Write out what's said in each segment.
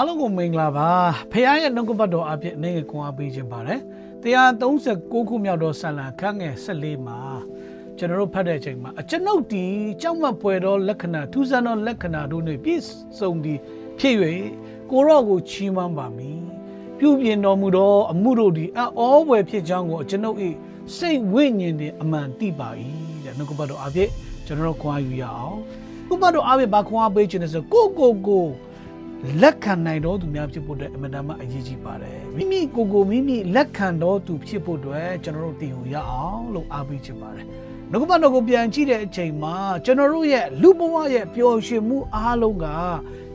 အားလုံးကိုမင်္ဂလာပါဖခင်ရဲ့နှုတ်ကပတ်တော်အဖြစ်အနေနဲ့ခွန်အားပေးခြင်းပါတယ်136ခုမြောက်သောဆာလံခန်းငယ်14မှာကျွန်တော်တို့ဖတ်တဲ့အချိန်မှာအကျွန်ုပ်ဒီကြောက်မက်ပွေသောလက္ခဏာထူးဆန်းသောလက္ခဏာတို့နှင့်ပြည့်စုံသည်ဖြစ်၍ကိုရော့ကိုချီးမွမ်းပါမည်ပြုပြင်တော်မူသောအမှုတို့သည်အံ့ဩဖွယ်ဖြစ်ကြောင်းကိုအကျွန်ုပ်၏စိတ်ဝိညာဉ်တွင်အမှန်သိပါ၏တဲ့နှုတ်ကပတ်တော်အဖြစ်ကျွန်တော်တို့ခွန်အားယူရအောင်နှုတ်ကပတ်တော်အဖြစ်ဘာခွန်အားပေးခြင်းလဲဆိုကိုကိုကို လက်ခံနိုင်တော်သူများဖြစ်ဖို့အတွက်အမှန်တမ်းအရေးကြီးပါတယ်မိမိကိုယ်ကိုမိမိလက်ခံတော်သူဖြစ်ဖို့အတွက်ကျွန်တော်တို့တည်ယူရအောင်လို့အားပေးချင်ပါတယ်နှုတ်ကပတ်တော်ကိုပြန်ကြည့်တဲ့အချိန်မှာကျွန်တော်တို့ရဲ့လူဘဝရဲ့ပျော်ရွှင်မှုအားလုံးက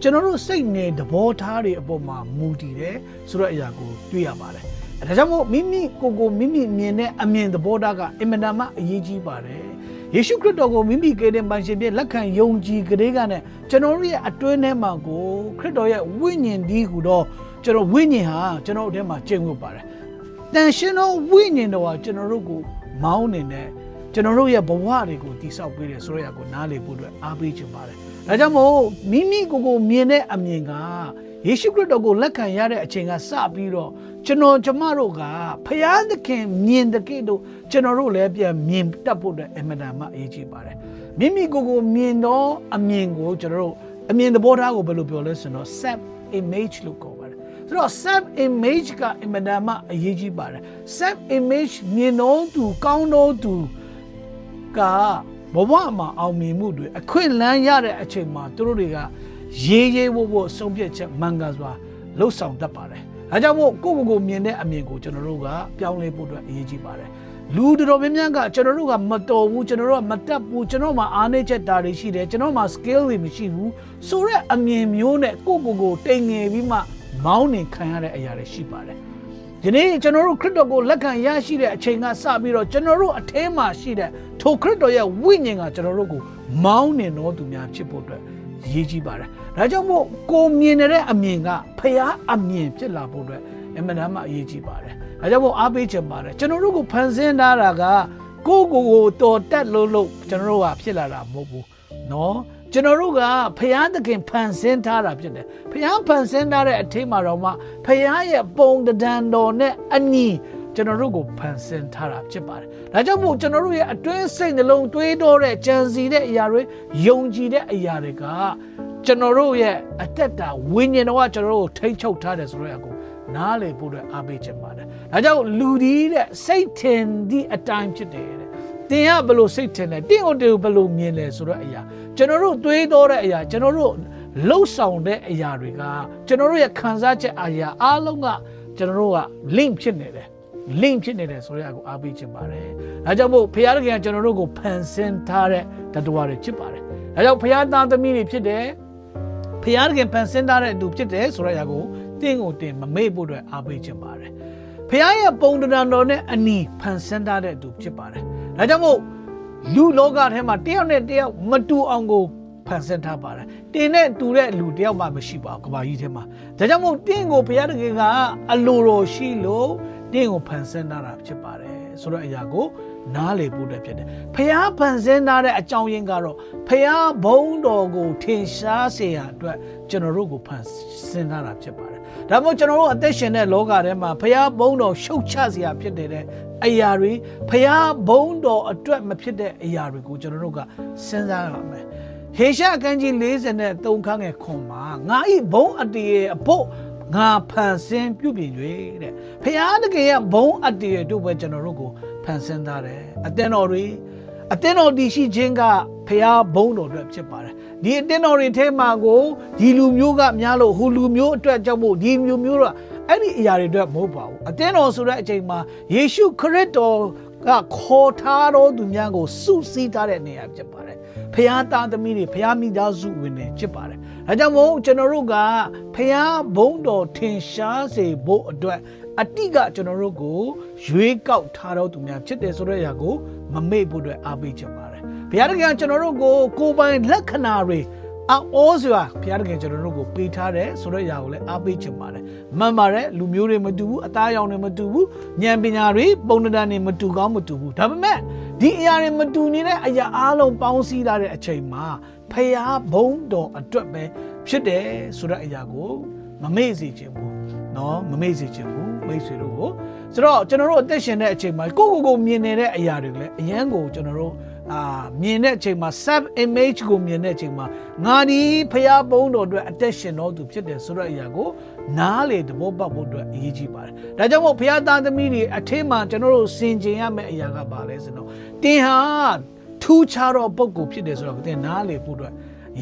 ကျွန်တော်တို့စိတ်နဲ့သဘောထားတွေအပေါ်မှာမူတည်တယ်ဆိုတဲ့အရာကိုတွေ့ရပါတယ်အဲဒါကြောင့်မို့မိမိကိုယ်ကိုမိမိမြင်တဲ့အမြင်သဘောထားကအင်မတန်မှအရေးကြီးပါတယ် ယေရှုခရစ်တော်ကိုမိမိကယ်တင်ပိုင်ရှင်ဖြစ်လက်ခံယုံကြည်ကြတဲ့ကနဲ့ကျွန်တော်တို့ရဲ့အတွင်းထဲမှာကိုခရစ်တော်ရဲ့ဝိညာဉ်ဒီဟူသောကျွန်တော်ဝိညာဉ်ဟာကျွန်တော်တို့ထဲမှာကျင့်ဝတ်ပါတယ်။တန်ရှင်သောဝိညာဉ်တော်ဟာကျွန်တော်တို့ကိုမောင်းနေတဲ့ကျွန်တော်တို့ရဲ့ဘဝတွေကိုတိဆောက်ပေးတယ်ဆိုရရကိုနားလည်ဖို့အတွက်အားပေးချင်ပါတယ်။ဒါကြောင့်မို့မိမိကိုယ်ကိုမြင်တဲ့အမြင်က ယေရှုခရစ်တော်ကိုလက်ခံရတဲ့အချိန်ကစပြီးတော့ကျွန်တော်ကျမတို့ကဖျားသခင်မြင်တဲ့ကိတို့ကျွန်တော်တို့လည်းပြန်မြင်တတ်ဖို့အတွက်အမှန်တန်မှအရေးကြီးပါတယ်မိမိကိုယ်ကိုမြင်တော့အမြင်ကိုကျွန်တော်တို့အမြင်သဘောထားကိုဘယ်လိုပြောလဲဆိုတော့ self image လို့ခေါ်ပါတယ်ဆိုတော့ self image ကအမှန်တန်မှအရေးကြီးပါတယ် self image မြင်တော့သူကောင်းတော့သူကဘဝမှာအောင်မြင်မှုတွေအခွင့်အလမ်းရတဲ့အချိန်မှာသူတို့တွေက ရေးရေးဝဝဆုံးဖြတ်ချက်မှန်ကန်စွာလှုပ်ဆောင်တတ်ပါတယ်။အဲကြောင့်မို့ကိုယ့်ကိုယ်ကိုမြင်တဲ့အမြင်ကိုကျွန်တော်တို့ကပြောင်းလဲဖို့အတွက်အရေးကြီးပါတယ်။လူတော်တော်များများကကျွန်တော်တို့ကမတော်ဘူးကျွန်တော်တို့ကမတက်ဘူးကျွန်တော်မှာအားနည်းချက်တာတွေရှိတယ်ကျွန်တော်မှာ skill တွေမရှိဘူးဆိုတဲ့အမြင်မျိုးနဲ့ကိုယ့်ကိုယ်ကိုတိမ်ငယ်ပြီးမှမောင်းနေခံရတဲ့အရာတွေရှိပါတယ်။ဒီနေ့ကျွန်တော်တို့ခရစ်တော်ကိုလက်ခံရရှိတဲ့အချိန်ကစပြီးတော့ကျွန်တော်တို့အထဲမှာရှိတဲ့ထိုခရစ်တော်ရဲ့ဝိညာဉ်ကကျွန်တော်တို့ကိုမောင်းနေတော်သူများဖြစ်ဖို့အတွက် ရေးကြီးပါတယ်။ဒါကြောင့်မို့ကိုမြင်နေတဲ့အမြင်ကဖျားအမြင်ဖြစ်လာဖို့အတွက်အမှန်တမ်းမှအရေးကြီးပါတယ်။ဒါကြောင့်မို့အားပေးချင်ပါတယ်။ကျွန်တော်တို့ကိုဖန်ဆင်းထားတာကကိုယ့်ကိုယ်ကိုတော်တက်လို့လို့ကျွန်တော်တို့ကဖြစ်လာတာမဟုတ်ဘူး။နော်။ကျွန်တော်တို့ကဖျားသခင်ဖန်ဆင်းထားတာဖြစ်တယ်။ဖျားဖန်ဆင်းထားတဲ့အထိမှာတော့မှဖျားရဲ့ပုံတံတော်နဲ့အညီ ကျွန်တော်တို့ကိုဖန်ဆင်းထားတာဖြစ်ပါတယ်။ဒါကြောင့်မို့ကျွန်တော်တို့ရဲ့အတွင်းစိတ်နှလုံးတွေးတောတဲ့ကြံစီတဲ့အရာတွေယုံကြည်တဲ့အရာတွေကကျွန်တော်တို့ရဲ့အသက်တာဝိညာဉ်တော်ကကျွန်တော်တို့ကိုထိန်းချုပ်ထားတယ်ဆိုတော့အကူနားလေဖို့အတွက်အားပေးခြင်းပါတယ်။ဒါကြောင့်လူဒီတဲ့စိတ်ထင်သည့်အတိုင်းဖြစ်တယ်တဲ့။တင်ကဘယ်လိုစိတ်ထင်လဲတင့်ကိုတင်ဘယ်လိုမြင်လဲဆိုတော့အရာကျွန်တော်တို့တွေးတောတဲ့အရာကျွန်တော်တို့လှုပ်ဆောင်တဲ့အရာတွေကကျွန်တော်တို့ရဲ့ခံစားချက်အရာအားလုံးကကျွန်တော်တို့က link ဖြစ်နေတယ် link ဖြစ်နေတယ်ဆိုတဲ့အကိုအားပေးခြင်းပါတယ်။ဒါကြောင့်မို့ဖခင်တခင်ကကျွန်တော်တို့ကိုဖန်ဆင်းထားတဲ့တတဝါတွေဖြစ်ပါတယ်။ဒါကြောင့်ဖခင်သားသမီးတွေဖြစ်တယ်။ဖခင်တခင်ဖန်ဆင်းထားတဲ့သူဖြစ်တယ်ဆိုတဲ့အရာကိုတင်းကိုတင်မမေ့ဖို့အတွက်အားပေးခြင်းပါတယ်။ဖခင်ရဲ့ပုံတံတော်နဲ့အနီဖန်ဆင်းထားတဲ့သူဖြစ်ပါတယ်။ဒါကြောင့်မို့လူလောကထဲမှာတယောက်နဲ့တယောက်မတူအောင်ကိုဖန်ဆင်းထားပါတယ်တင်းနဲ့တူတဲ့လူတယောက်မှမရှိပါဘူးကဘာကြီးထဲမှာဒါကြောင့်မို့တင်းကိုဘုရားတခင်ကအလိုတော်ရှိလို့ တင်းကိုဖန်ဆင်းထားတာဖြစ်ပါတယ်ဆိုတော့အရာကိုနားလေဖို့အတွက်ဖြစ်တယ်ဖះဖန်ဆင်းထားတဲ့အကြောင်းရင်းကတော့ဖះဘုံတော်ကိုထင်ရှားစေရအတွက်ကျွန်တော်တို့ကိုဖန်ဆင်းထားတာဖြစ်ပါတယ်ဒါမို့ကျွန်တော်တို့အသက်ရှင်တဲ့လောကထဲမှာဖះဘုံတော်ရှုတ်ချစရာဖြစ်နေတဲ့အရာတွေဖះဘုံတော်အတွက်မဖြစ်တဲ့အရာတွေကိုကျွန်တော်တို့ကစဉ်းစားရမယ်ဟေရှာအခန်းကြီး43ခန်းငယ်ခွန်မှာငါဤဘုံအတရေအဖို့ ငါဖန်ဆင်းပြုပြင်၍တဲ့ဖျားတကယ်ရဲ့ဘုံအတရေတို့ပဲကျွန်တော်တို့ကိုဖန်ဆင်းထားတယ်အသင်းတော်တွေအသင်းတော်တည်ရှိခြင်းကဖျားဘုံတော်အတွက်ဖြစ်ပါတယ်ဒီအသင်းတော်တွေထဲမှာကိုဒီလူမျိုးကများလို့ဟိုလူမျိုးအတွက်ကြောင့်မို့ဒီလူမျိုးတော့အဲ့ဒီအရာတွေအတွက်မဟုတ်ပါဘူးအသင်းတော်ဆိုတဲ့အချိန်မှာယေရှုခရစ်တော်ကခေါ်ထားတော်သူများကိုစုစည်းထားတဲ့နေရာဖြစ်ပါတယ်ဖျားသားသမီးတွေဖျားမိသားစုဝင်တွေဖြစ်ပါတယ်။ ဒါကြောင့်မို့ကျွန်တော်တို့ကဖျားဘုံတော်ထင်ရှားစေဖို့အတွက်အတိကကျွန်တော်တို့ကိုရွေးကောက်ထားတော်သူများဖြစ်တယ်ဆိုတဲ့အရာကိုမမေ့ဖို့အတွက်အားပေးချင်ပါတယ်။ဘုရားတခင်ကျွန်တော်တို့ကိုကိုယ်ပိုင်လက္ခဏာတွေအောစွာဘုရားတခင်ကျွန်တော်တို့ကိုပေးထားတယ်ဆိုတဲ့အရာကိုလည်းအားပေးချင်ပါတယ်။မှန်ပါတယ်လူမျိုးတွေမတူဘူးအသားအရောင်တွေမတူဘူးဉာဏ်ပညာတွေပုံသဏ္ဍာန်တွေမတူကောင်းမတူဘူးဒါပေမဲ့ ဒီအရာတွေမတူနေတဲ့အရာအားလုံးပေါင်းစည်းလာတဲ့အချိန်မှာဖျားဘုံတော်အတွက်ပဲဖြစ်တယ်ဆိုတဲ့အရာကို မမေ့စေခြင်းဘူးเนาะမမေ့စေခြင်းဘူးမိတ်ဆွေတို့ကိုဆိုတော့ကျွန်တော်တို့အသက်ရှင်တဲ့အချိန်မှာကိုယ့်ကိုယ်ကိုမြင်နေတဲ့အရာတွေလည်းအရန်ကိုကျွန်တော်တို့အာမြင်တဲ့အချိန်မှာ self image ကိုမြင်တဲ့အချိန်မှာငါဒီဖျားပုံးတော်အတွက်အသက်ရှင်တော်သူဖြစ်တယ်ဆိုတဲ့အရာကို နားလေသဘောပေါက်ဖို့အတွက်အရေးကြီးပါတယ်။ဒါကြောင့်မို့ဖျားသားသမီးတွေအထင်းမှာကျွန်တော်တို့စင်ကြင်ရမယ့်အရာကပါလဲဆိုတော့တင်ဟာထူးခြားသောပုံကိုဖြစ်တယ်ဆိုတော့တင်နားလေဖို့အတွက်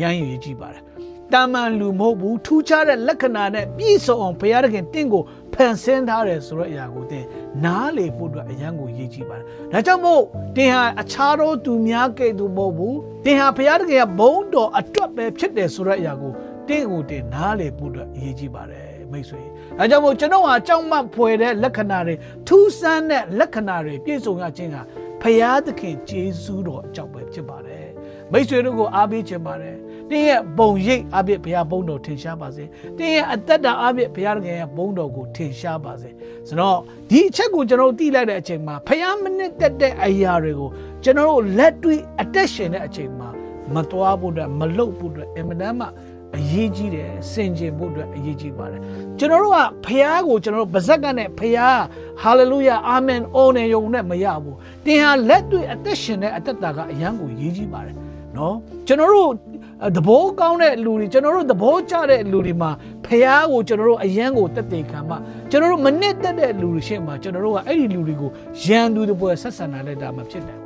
ရမ်းရည်ကြီးပါတယ်။တာမန်လူမဟုတ်ဘူးထူးခြားတဲ့လက္ခဏာနဲ့ပြည့်စုံအောင်ဘုရားသခင်တင့်ကိုဖန်ဆင်းထားတယ်ဆိုတဲ့အရာကိုတင်နားလေဖို့အတွက်အရန်ကိုရည်ကြီးပါတယ်။ဒါကြောင့်မို့တင်ဟာအခြားသောသူများကဲ့သို့မဟုတ်ဘူး။တင်ဟာဘုရားသခင်ကဘုန်းတော်အတွက်ပဲဖြစ်တယ်ဆိုတဲ့အရာကိုတင့်ကိုတင်နားလေဖို့အတွက်အရေးကြီးပါတယ် မိတ်ဆွေ။အဲကြောင့်မို့ကျွန်တော်ဟာကြောက်မတ်ဖွယ်တဲ့လက္ခဏာတွေထူးဆန်းတဲ့လက္ခဏာတွေပြည့်စုံရခြင်းကဘုရားသခင်ကျေးဇူးတော်အကြောင်းပဲဖြစ်ပါတယ်။မိတ်ဆွေတို့ကိုအားပေးခြင်းပါတယ်။တင်းရဲ့ဘုံရိပ်အပြစ်ဘုရားဘုန်းတော်ထင်ရှားပါစေ။တင်းရဲ့အသက်တာအပြစ်ဘုရားခင်ရဲ့ဘုန်းတော်ကိုထင်ရှားပါစေ။ဆိုတော့ဒီအချက်ကိုကျွန်တော်တို့သိလိုက်တဲ့အချိန်မှာဘုရားမနစ်တက်တဲ့အရာတွေကိုကျွန်တော်တို့လက်တွေ့အသက်ရှင်တဲ့အချိန်မှာမတော်ဖို့အတွက်မလုပ်ဖို့အတွက်အင်မတန်မှ အရေးကြီးတယ်စင်ကြင်ဖို့အတွက်အရေးကြီးပါတယ်ကျွန်တော်တို့ကဖះကိုကျွန်တော်တို့ဗဇက်ကနဲ့ဖះဟာလေလုယာအာမင်အော်နေယုံနဲ့မရဘူးတင်ဟာလက်တွေ့အသက်ရှင်တဲ့အသက်တာကအရန်ကိုရေးကြီးပါတယ်နော်ကျွန်တော်တို့သဘောကောင်းတဲ့လူတွေကျွန်တော်တို့သဘောကျတဲ့လူတွေမှာဖះကိုကျွန်တော်တို့အရန်ကိုတက်တင်ခံမှကျွန်တော်တို့မနစ်တက်တဲ့လူတွေရှေ့မှာကျွန်တော်တို့ကအဲ့ဒီလူတွေကိုရန်သူတွေပေါ်ဆက်ဆံလာတဲ့ဒါမှဖြစ်တယ်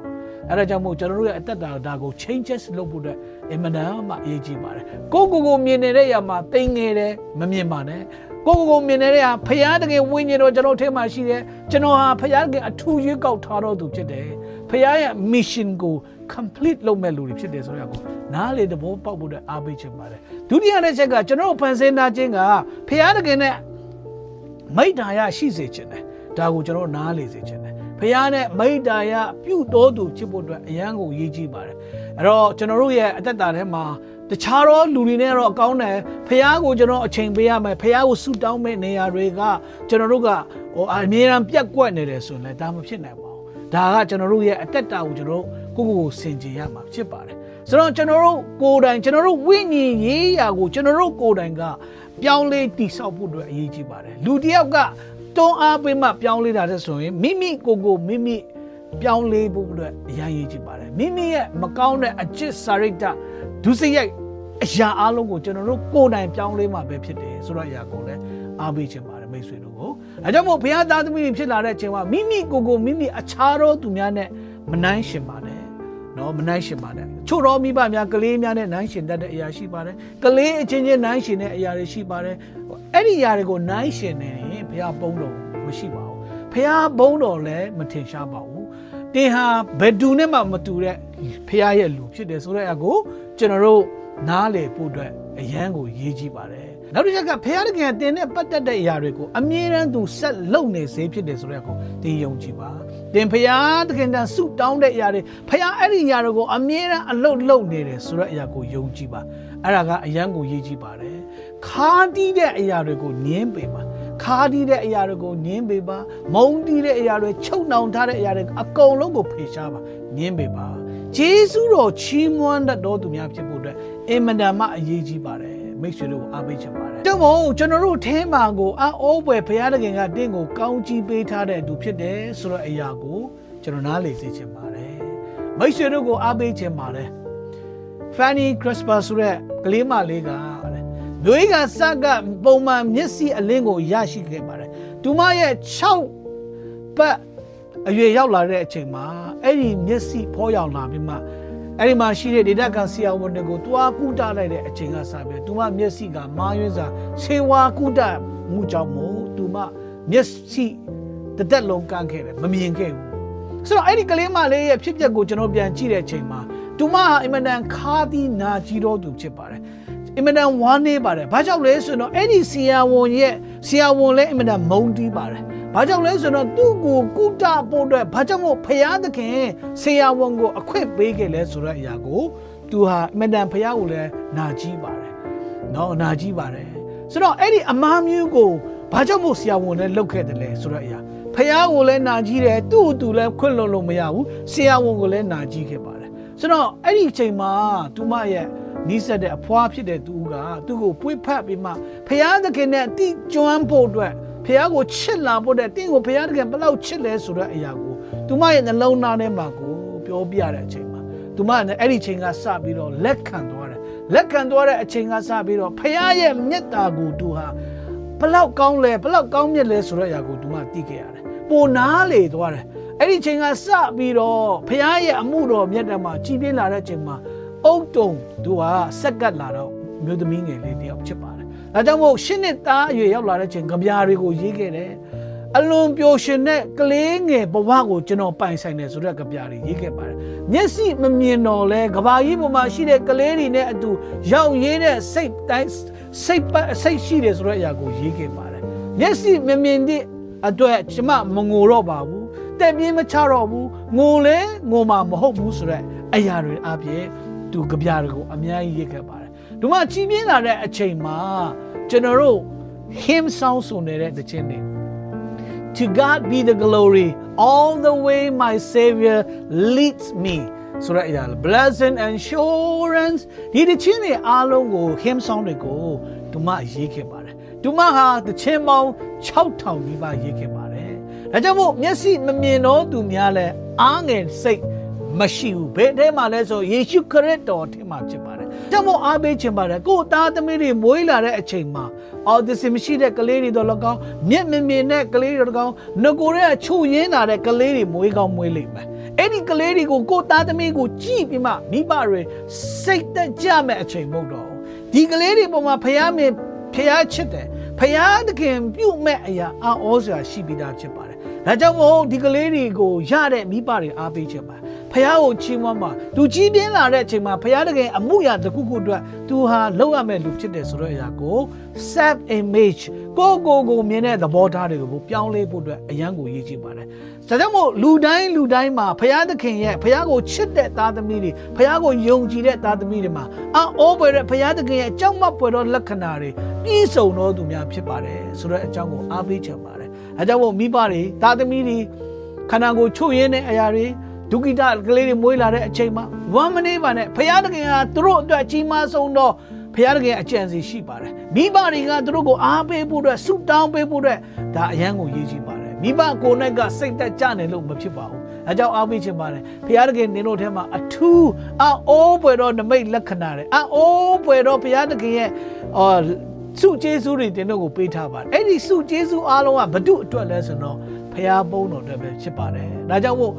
အဲ့ဒါကြောင့်မို့ကျွန်တော်တို့ရဲ့အသက်တာဒါကို changes လုပ်ဖို့အတွက်အင်မတန်မှအရေးကြီးပါတယ်ကိုကိုကိုမြင်နေတဲ့နေရာမှာတိမ်ငယ်တယ်မမြင်ပါနဲ့ကိုကိုကိုမြင်နေတဲ့နေရာဖရာတကယ်ဝိညာဉ်တော်ကျွန်တော်ထဲမှာရှိတယ်ကျွန်တော်ဟာဖရာတကယ်အထူးရွေးကောက်ထားတော်သူဖြစ်တယ်ဖရာရဲ့ mission ကို complete လုပ်မဲ့လူတွေဖြစ်တယ်ဆိုတော့ကိုနားလေသဘောပေါက်ဖို့အတွက်အားပေးချင်ပါတယ်ဒုတိယတစ်ချက်ကကျွန်တော်ဖန်ဆင်းထားခြင်းကဖရာတကယ်နဲ့မိတ္တာရရှိစေခြင်းတယ်ဒါကိုကျွန်တော်နားလေစေခြင်းတယ် ဖះနဲ့မိတ္တာယပြုတော်သူချစ်ဖို့အတွက်အရန်ကိုရည်ကြီးပါတယ်အဲ့တော့ကျွန်တော်တို့ရဲ့အသက်တာထဲမှာတခြားသောလူတွေနဲ့တော့အကောင်းတယ်ဖះကိုကျွန်တော်အချိန်ပေးရမယ်ဖះကိုဆူတောင်းမဲ့နေရာတွေကကျွန်တော်တို့ကဟိုအမြဲတမ်းပြက်ကွက်နေတယ်ဆိုရင်လည်းဒါမဖြစ်နိုင်ပါဘူးဒါကကျွန်တော်တို့ရဲ့အသက်တာကိုကျွန်တော်တို့ကိုယ့်ကိုယ်ကိုဆင်ခြင်ရမှာဖြစ်ပါတယ်ဆိုတော့ကျွန်တော်တို့ကိုယ်တိုင်ကျွန်တော်တို့ဝိညာဉ်ရေးရာကိုကျွန်တော်တို့ကိုယ်တိုင်ကပြောင်းလဲတည်ဆောက်ဖို့အတွက်အရေးကြီးပါတယ်လူတစ်ယောက်က တွန်းအားပေးမှပြောင်းလဲတာတဲ့ဆိုရင်မိမိကိုယ်ကိုမိမိပြောင်းလဲဖို့အတွက်အရန်ရေးကြည့်ပါတယ်မိမိရဲ့မကောင်းတဲ့အချစ်စာရိတ္တဒုစရိုက်အရာအလုံးကိုကျွန်တော်တို့ကိုယ်တိုင်ပြောင်းလဲမှပဲဖြစ်တယ်ဆိုတော့အရာကိုလည်းအားပေးခြင်းပါတယ်မိတ်ဆွေတို့ကိုအဲကြောင့်မို့ဘုရားသားသမီးတွေဖြစ်လာတဲ့အချိန်မှာမိမိကိုယ်ကိုမိမိအခြားသောသူများနဲ့မနှိုင်းရှင်ပါနဲ့နော်မနှိုင်းရှင်ပါတယ် ချို့တော်မိဘများကလေးများနဲ့နှိုင်းရှင်တတ်တဲ့အရာရှိပါတယ်ကလေးအချင်းချင်းနှိုင်းရှင်တဲ့အရာတွေရှိပါတယ်အဲ့ဒီအရာတွေကိုနှိုင်းရှင်နေရင်ဘုရားပုံတော်မရှိပါဘူးဘုရားဘုန်းတော်လည်းမထင်ရှားပါဘူးတင်ဟာဘယ်သူနဲ့မှမတူတဲ့ဘုရားရဲ့လူဖြစ်တယ်ဆိုတဲ့အကိုကျွန်တော်တို့နားလေဖို့အတွက်အရန်ကိုရေးကြည့်ပါတယ်နောက်တစ်ချက်ကဘုရားတကယ်တင်နဲ့ပတ်သက်တဲ့အရာတွေကိုအမြဲတမ်းသူဆက်လုံနေစေဖြစ်တယ်ဆိုတဲ့အကိုတင်ယုံကြည်ပါ တင်ဘုရားတကယ်တမ်းဆုတောင်းတဲ့အရာတွေဘုရားအဲ့ဒီအရာတွေကိုအမြဲတမ်းအလုတ်လုံနေတယ်ဆိုတဲ့အရာကိုယုံကြည်ပါအဲ့ဒါကအရန်ကိုရေးကြည့်ပါတယ်ခါတီးတဲ့အရာတွေကိုနင်းပေပါခါတီးတဲ့အရာတွေကိုနင်းပေပါမုံတီးတဲ့အရာတွေချုပ်နှောင်ထားတဲ့အရာတွေအကုန်လုံးကိုဖေရှားပါနင်းပေပါဂျေစုတော်ချီးမွမ်းတတ်တော်သူများဖြစ်ဖို့အတွက်အင်မတန်မှအရေးကြီးပါတယ်မိတ်ဆွေတို့ကိုအားပေးချင်ပါ တယ်။တို့မို့ကျွန်တော်တို့ထဲမှာကိုအအိုးပွဲဘုရားသခင်ကတင့်ကိုကောင်းကြီးပေးထားတဲ့သူဖြစ်တယ်ဆိုတော့အရာကိုကျွန်တော်နားလေစေချင်ပါတယ်။မိတ်ဆွေတို့ကိုအားပေးချင်ပါတယ်။ Fanny Crisper ဆိုတဲ့ကလေးမလေးကတဲ့မျိုးကြီးကစကပုံမှန်မျက်စိအလင်းကိုရရှိခဲ့ပါတယ်။သူမရဲ့6ပတ်အရွယ်ရောက်လာတဲ့အချိန်မှာအဲ့ဒီမျက်စိဖောရောက်လာပြီးမှ အဲ့ဒီမှာရှိတဲ့ဒေတာကန်ဆီယာဝန်တွေကိုတွားကူတာလိုက်တဲ့အချိန်ကစပြီးသူမမျက်စိကမာယွင်းစာဆေဝါကူတာမှုကြောင့်မို့သူမမျက်စိတသက်လုံးကန်းခဲ့တယ်မမြင်ခဲ့ဘူးဆိုတော့အဲ့ဒီကလေးမလေးရဲ့ဖြစ်ပျက်ကိုကျွန်တော်ပြန်ကြည့်တဲ့အချိန်မှာသူမဟာအင်မတန်ခါသီးနာကြီးတော်သူဖြစ်ပါတယ်အင်မတန်ဝမ်းနေပါတယ်ဘာကြောင့်လဲဆိုတော့အဲ့ဒီဆီယာဝန်ရဲ့ဆီယာဝန်လည်းအင်မတန်မုန်းတီးပါတယ် ဘာကြောင့်လဲဆိုတော့သူ့ကိုကုတဖို့အတွက်ဘာကြောင့်မို့ဖရာသခင်ဆေယဝန်ကိုအခွင့်ပေးခဲ့လဲဆိုတဲ့အရာကိုသူဟာအမတန်ဖရာကိုလည်းနာကြီးပါတယ်။နော်နာကြီးပါတယ်။ဆိုတော့အဲ့ဒီအမားမျိုးကိုဘာကြောင့်မို့ဆရာဝန်နဲ့လောက်ခဲ့တယ်လဲဆိုတဲ့အရာဖရာကိုလည်းနာကြီးတယ်သူ့ကိုသူလည်းခွင့်လွန်လို့မရဘူးဆရာဝန်ကိုလည်းနာကြီးခဲ့ပါတယ်။ဆိုတော့အဲ့ဒီအချိန်မှာသူမရဲ့နီးစပ်တဲ့အဖွားဖြစ်တဲ့သူကသူ့ကိုပွေ့ဖက်ပြီးမှဖျားသခင်နဲ့အတိကျွမ်းဖို့အတွက် ဖျားကိုချစ်လာဖို့တဲ့တင့်ကိုဖျားသခင်ဘယ်လောက်ချစ်လဲဆိုတဲ့အရာကိုသူမရဲ့နှလုံးသားထဲမှာကိုပြောပြတဲ့အချိန်မှာသူမနဲ့အဲ့ဒီချိန်ကစပြီးတော့လက်ခံသွားတယ်လက်ခံသွားတဲ့အချိန်ကစပြီးတော့ဖျားရဲ့မေတ္တာကိုသူဟာဘယ်လောက်ကောင်းလဲဘယ်လောက်ကောင်းမြတ်လဲဆိုတဲ့အရာကိုသူမသိခဲ့ရတယ်ပိုနားလေသွားတယ်အဲ့ဒီချိန်ကစပြီးတော့ဖျားရဲ့အမှုတော်မြတ်တယ်မှာကြီးပြင်းလာတဲ့အချိန်မှာအုတ်တုံသူကစက်ကတ်လာတော့မြို့သမီးငယ်လေးတယောက်ဖြစ်ပါတယ်။ ဒါကြောင့်မို့ရှင်းနှစ်သားအရွယ်ရောက်လာတဲ့ချိန်ကြပြာတွေကိုရေးခဲ့တယ်။အလွန်ပျော်ရွှင်တဲ့ကလေးငယ်ဘဝကိုကျွန်တော်ပိုင်ဆိုင်တယ်ဆိုတဲ့ကြပြာတွေရေးခဲ့ပါတယ်။မျက်စိမမြင်တော့လဲကဘာကြီးပေါ်မှာရှိတဲ့ကလေးတွေနဲ့အတူရောက်ရင်းတဲ့စိတ်တိုင်းစိတ်ပတ်စိတ်ရှိတယ်ဆိုတဲ့အရာကိုရေးခဲ့ပါတယ်။မျက်စိမမြင်တဲ့အတွက်ကျမမငိုတော့ပါဘူး။တက်ပြင်းမချတော့ဘူး။ငိုလဲငိုမှာမဟုတ်ဘူးဆိုတဲ့အရာတွေအပြည့်သူကြပြတွေကိုအများကြီးရေးခဲ့ပါတယ်။ ဒီမှာကြီးပြင်းလာတဲ့အချိန်မှာကျွန်တော်တို့ hymn song ဆိုနေတဲ့တခြင်းတွေ To God be the glory all the way my savior leads me ဆိုတဲ့အရာ blessing and assurance ဒီတခြင်းတွေအားလုံးကို hymn song တွေကိုဒီမှာရေးခဲ့ပါတယ်။ဒီမှာဟာတခြင်းပေါင်း6000နီးပါးရေးခဲ့ပါတယ်။ဒါကြောင့်မို့မျက်စိမမြင်တော့သူများလဲအားငယ်စိတ်မရှိဘူးဘယ်ထဲမှာလဲဆိုယေရှုခရစ်တော်ထဲမှာဖြစ်ပါတယ်။ ကြောင့်မို့အားပေးခြင်းပါတယ်ကိုယ်သားသမီးတွေမွေးလာတဲ့အချိန်မှာအော်ဒီစမရှိတဲ့ကလေးတွေတော့၎င်းမျက်မမြင်တဲ့ကလေးတွေတော့၎င်းငကိုရဲအချို့ရင်းလာတဲ့ကလေးတွေမွေးကောင်းမွေးလိမ့်မယ်။အဲ့ဒီကလေးတွေကိုကိုယ်သားသမီးကိုကြည့်ပြီးမှမိဘတွေစိတ်သက်ကြမဲ့အချိန်မဟုတ်တော့ဘူး။ဒီကလေးတွေပေါ်မှာဖယားမင်းဖယားချစ်တယ်ဖယားသခင်ပြုတ်မဲ့အရာအောဩစရာရှိပြီးသားဖြစ်ပါတယ်။ဒါကြောင့်မို့ဒီကလေးတွေကိုရတဲ့မိဘတွေအားပေးခြင်းပါ ဖះကိုချီးမွမ်းပါသူကြီးပြင်းလာတဲ့အချိန်မှာဖះတကယ်အမှုရာတစ်ခုခုအတွက်သူဟာလောက်ရမဲ့လူဖြစ်တယ်ဆိုတဲ့အရာကို self image ကိုယ့်ကိုယ်ကိုမြင်တဲ့သဘောထားတွေကိုပြောင်းလဲဖို့အတွက်အရန်ကိုရည်ကြည်ပါတယ်ဒါကြောင့်မို့လူတိုင်းလူတိုင်းမှာဖះသခင်ရဲ့ဖះကိုချစ်တဲ့သားသမီးတွေဖះကိုယုံကြည်တဲ့သားသမီးတွေမှာအောပွေတဲ့ဖះသခင်ရဲ့အကြောင်းမပွေသောလက္ခဏာတွေပြည့်စုံသောသူများဖြစ်ပါတယ်ဆိုတဲ့အကြောင်းကိုအားပေးချင်ပါတယ်အဲကြောင့်မို့မိဘတွေသားသမီးတွေခန္ဓာကိုယ်ချုပ်ရင်းတဲ့အရာတွေ ဒုက္ခိတကလေးတွေမွေးလာတဲ့အချိန်မှာဝမ်းမနေပါနဲ့ဖခင်တခင်ကသူတို့အတွက်အကြီးမားဆုံးတော့ဖခင်တခင်အကြံစီရှိပါတယ်မိဘတွေကသူတို့ကိုအားပေးဖို့အတွက်ဆုတောင်းပေးဖို့အတွက်ဒါအရန်ကိုရည်ကြီးပါတယ်မိဘကိုယ်နဲ့ကစိတ်သက်ကြနေလို့မဖြစ်ပါဘူးအဲကြောင့်အားပေးခြင်းပါတယ်ဖခင်တခင်နင်တို့ထဲမှာအထူးအိုးပွေတော့နမိတ်လက္ခဏာတွေအိုးပွေတော့ဖခင်တခင်ရဲ့အော်စုကျေးဇူးတွေတင်တို့ကိုပေးထားပါတယ်အဲ့ဒီစုကျေးဇူးအားလုံးကဘု து အတွက်လဲဆိုတော့ဖျားပုံးတော်အတွက်ပဲဖြစ်ပါတယ်။ဒါကြောင့်မို့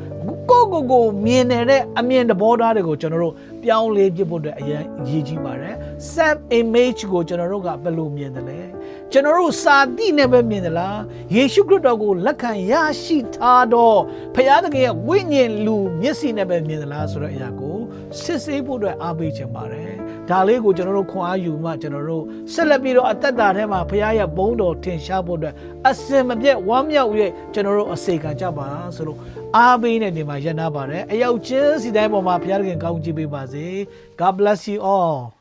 ကိုကိုကိုမြင်နေတဲ့အမြင်သဘောထားတွေကိုကျွန်တော်တို့ပြောင်းလဲပြဖို့အတွက်အရင်ရည်ကြီးပါတယ်။ self image ကိုကျွန်တော်တို့ကဘယ်လိုမြင်တယ်လဲ။ကျွန်တော်တို့စာတိနဲ့ပဲမြင်သလား။ယေရှုခရစ်တော်ကိုလက်ခံရရှိထားတော့ဖျားသခင်ရဲ့ဝိညာဉ်လူမျက်စိနဲ့ပဲမြင်သလားဆိုတဲ့အရာကိုစစ်ဆေးဖို့အတွက်အားပေးခြင်းပါတယ်။ ဒါလေးကိုကျွန်တော်တို့ခွန်အားယူမှကျွန်တော်တို့ဆက်လက်ပြီးတော့အသက်တာထဲမှာဖခင်ရဲ့ဘုန်းတော်ထင်ရှားဖို့အတွက်အစင်မပြတ်ဝမ်းမြောက်၍ကျွန်တော်တို့အစေခံကြပါဆိုလို့အားပေးတဲ့နေမှာရန်နာပါတယ်အယောက်ချင်းစီတိုင်းပေါ်မှာဖခင်ကောင်းချီးပေးပါစေ God bless you all